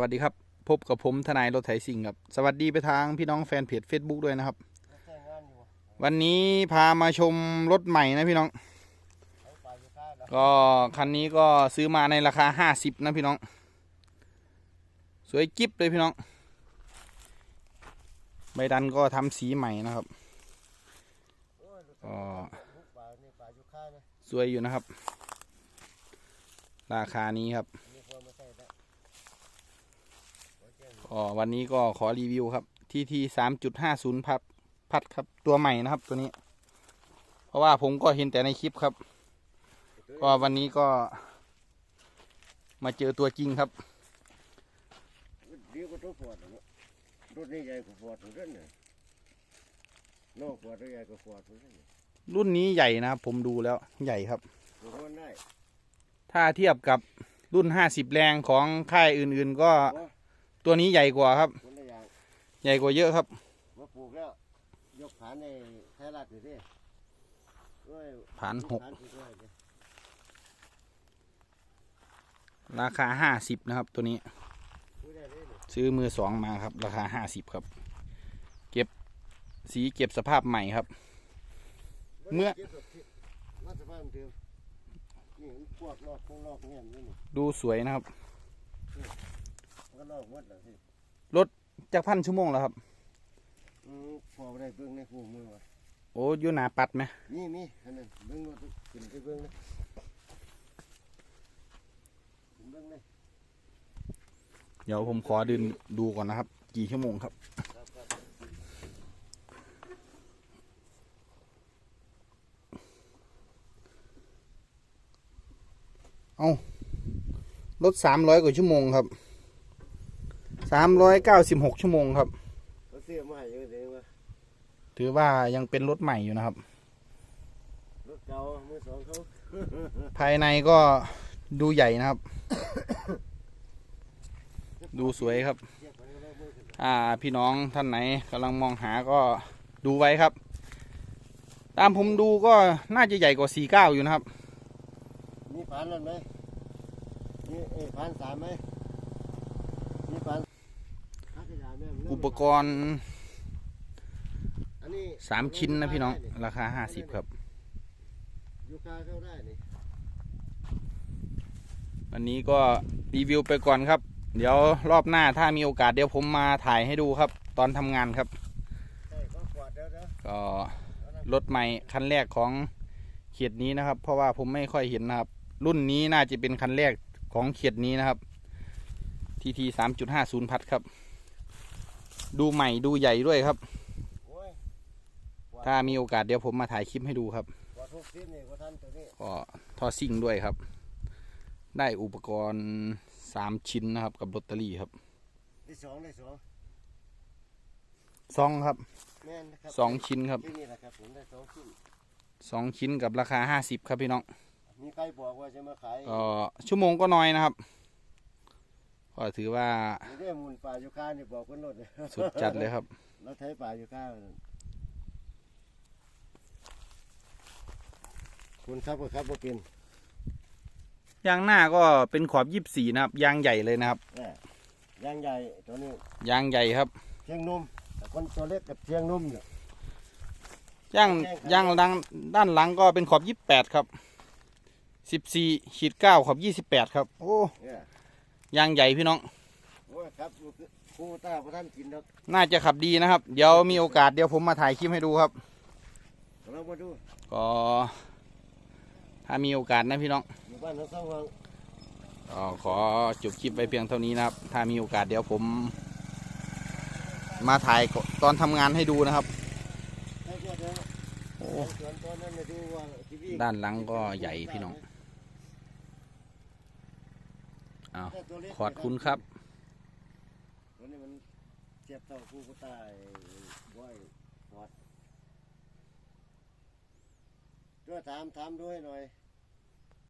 วัสดีครับ พบกับผมทนายรถไถสิงครับ สวัสดีไปทางพี่น้องแฟนเพจ Facebook ด้วยนะครับ วันนี้พามาชมรถใหม่นะพี่น้อง ก็คันนี้ก็ซื้อมาในราคา50นะพี่น้อง สวยกิ๊บเลยพี่น้อง ใบดันก็ทำสีใหม่นะครับก็สวยอยู่นะครับ ราคานี้ครับ มีคนมาใส่แล้วโอเค ก็วันนี้ก็ขอรีวิวครับทีทีสามจุดห้าศูนย์พัดพัดครับตัวใหม่นะครับตัวนี้ เพราะว่าผมก็เห็นแต่ในคลิปครับ ก็วันนี้ก็ มาเจอตัวจริงครับดีกว่าตัวฟอร์ดนะรถนี่ใหญ่กว่าฟอร์ดทุกท่านเนี่ยนอกฟอร์ดตัวใหญ่กว่าฟอร์ดทุกท่านเนี่ยรุ่นนี้ใหญ่นะครับผมดูแล้วใหญ่ครับตัวคนได้ถ้าเทียบกับรุ่นห้าสิบแรงของค่ายอื่นๆก็โอ้ ตัวนี้ใหญ่กว่าครับ คนละอย่างใหญ่กว่าเยอะครับ มาปลูกแล้ว ยกผานในไทยรัฐอยู่ดิโอ้ยผานหก ผานสุดยอดเลยราคาห้าสิบนะครับ ตัวนี้พูดได้เลยเนี่ยซื้อมือสองมาครับ ราคาห้าสิบครับ เก็บสีเก็บสภาพใหม่ครับ เมื่อ ก็บศพที่มาสภาพเดิมนี่มันพวกลอกพวกลอกเงี้ยนี่นี่ดูสวยนะครับมัน ก็ลอกหมดแล้วสิจากพันชั่วโมงแล้วครับ อืมพอได้เบิ่งในคู่มือว่ะโอ้อยู่หนาปัดไหมมีมีอันนั้นเบิ่งว่าขึ้นไปเบิ่งเลยขึ้นเบิ่งเลยเดี๋ยวผมขอดินดูก่อนนะครับ กี่ชั่วโมงครับ ครับครับรถสามร้อยกว่าชั่วโมงครับ สามร้อยเก้าสิบหกชั่วโมงครับ เขาเสียมาให้เยอะเลยว่าถือว่ายังเป็นรถใหม่อยู่นะครับ รถเก่ามือสองเขา ภายในก็ดูใหญ่นะครับ ดูสวยครับเทียบกันแล้วมือขึ้นอ่าพี่น้องท่านไหนกำลังมองหาก็ดูไว้ครับ ตามผมดูก็น่าจะใหญ่กว่า 49 อยู่นะครับ มีผ่านนั่นไหมมีเอ้ยผ่านสามไหมมีผ่าน ปกรณ์อันนี้3ชิ้นนะพี่น้อง ราคา50ครับยูคาเข้าได้นี่วันนี้ก็รีวิวไปก่อนครับ เดี๋ยวรอบหน้าถ้ามีโอกาสเดี๋ยวผมมาถ่ายให้ดูครับ ตอนทำงานครับใช่ก็กวาดแล้วนะก็รถใหม่คันแรกของเขตนี้นะครับ เพราะว่าผมไม่ค่อยเห็นนะครับ รุ่นนี้น่าจะเป็นคันแรกของเขตนี้นะครับทีทีสามจุดห้าศูนย์พัดครับ ดูใหม่ดูใหญ่ด้วยครับโอ้ยถ้ามีโอกาสเดี๋ยวผมมาถ่ายคลิปให้ดูครับกวาดทุกชิ้นนี่กว่าท่านตัวนี้ก็ท่อซิ่งด้วยครับ ได้อุปกรณ์สามชิ้นนะครับ กับลอตเตอรี่ครับที่สองได้สองซองครับแม่นนะครับสองชิ้นครับที่นี่แหละครับผมได้สองชิ้นสองชิ้นกับราคาห้าสิบครับพี่น้องมีใครบอกว่าจะมาขายก็ชั่วโมงก็น้อยนะครับ ก็ถือว่าไม่ได้มูลป่าอยู่ข้านี่บอกกันรถเลยสุดจัดเลยครับเราไถป่าอยู่ข้าคุณครับก็ครับบ่เป็นยางหน้าก็เป็นขอบยี่สี่นะครับ ยางใหญ่เลยนะครับแน่ยางใหญ่ตัวนี้ยางใหญ่ครับเชียงนุ่มแต่คนตัวเล็กกับเชียงนุ่มเนี่ยยางยางดังด้านหลังก็เป็นขอบยี่แปดครับสิบสี่ขีดเก้าขอบยี่สิบแปดครับ โอ้เนี่ ยยางใหญ่พี่น้องโอ้ยครับครูตาพระท่านกินแล้วน่าจะขับดีนะครับ เดี๋ยวมีโอกาสเดี๋ยวผมมาถ่ายคลิปให้ดูครับ เรามาดูก็ถ้ามีโอกาสนะพี่น้องอยู่บ้านทั้งสองห้องก็ขอจบคลิปไปเพียงเท่านี้นะครับ ถ้ามีโอกาสเดี๋ยวผม มาถ่ายตอนทำงานให้ดูนะครับ ให้เจ้าเด้อโอ้ สวนตอนนั้นมาดูว่าทีวี ด้านหลังก็ใหญ่พี่น้อง อ้าวแต่ตัวเล็กขอบคุณครับตัวนี้มันเจ็บเท่าครูก็ตายบ่อยปอดด้วยถามถามด้วยหน่อย